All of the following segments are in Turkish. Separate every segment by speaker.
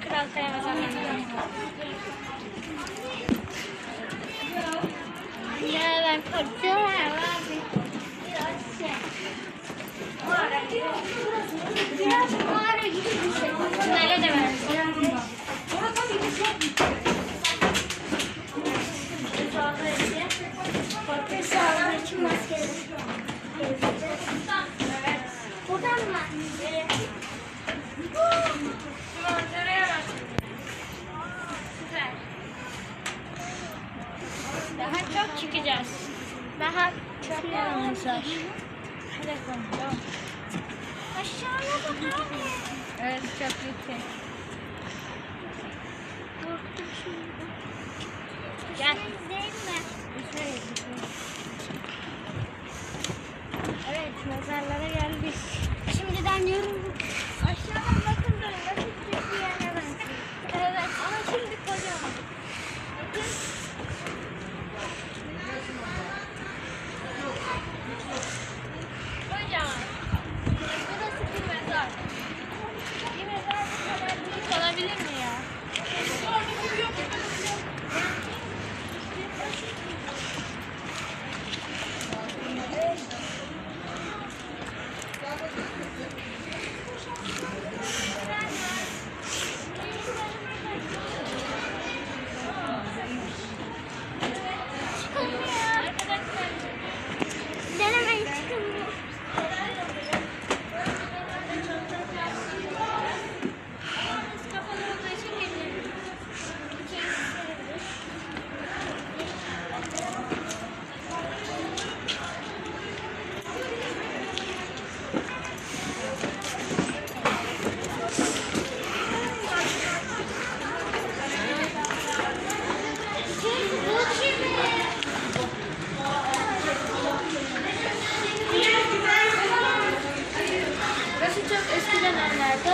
Speaker 1: Kral Kaya mezarlarına. Ya ben korkuyorum abi. Biraz şey. Biraz mağara gibi bir şey. Bunlara da ver. Korku sağlığı için maske. Buradan mı? Daha çok çıkacağız. Daha çok yolumuz var. Hadi bakalım. Aşağıya bak abi.
Speaker 2: Evet çok yüksek.
Speaker 1: Korktum şimdi. Gel. Evet mezarlara geldik. Şimdiden yorum. Aşağıdan bakın böyle nasıl küçük bir yerine benziyor. Evet ama şimdi kocaman. Bakın. Kocaman. Burası bir mezar. Bir mezar bu kadar büyük olabilir mi ya? Çıkılmıyor. Denemeyin çıkılmıyor. Kapalı olduğu için geliyorum. Bu kimi? Burası çok eski dönemlerde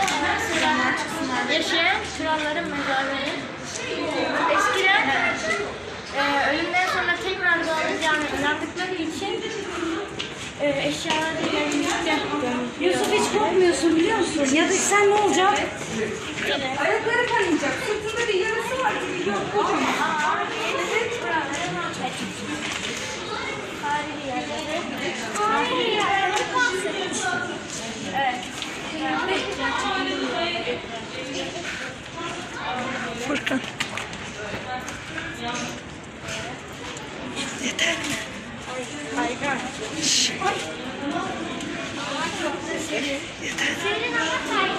Speaker 1: yaşayan kralların mezarları. Eskiden e, ölümden sonra tekrar doğacağını inandıkları için e, eşyalarıyla birlikte
Speaker 3: Yusuf hiç korkmuyorsun biliyor musun? Ya da sen ne olacak? Ayakları kanayacak. Sırtında bir yarası var gibi yok kocaman.
Speaker 1: Tarihi
Speaker 3: Furkan.
Speaker 1: Hayran. Senin ama kaynak.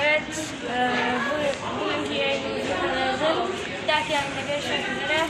Speaker 1: Evet, e, bu, bugünkü yayınımız bu kadardı. Bir dahaki yayında görüşmek üzere.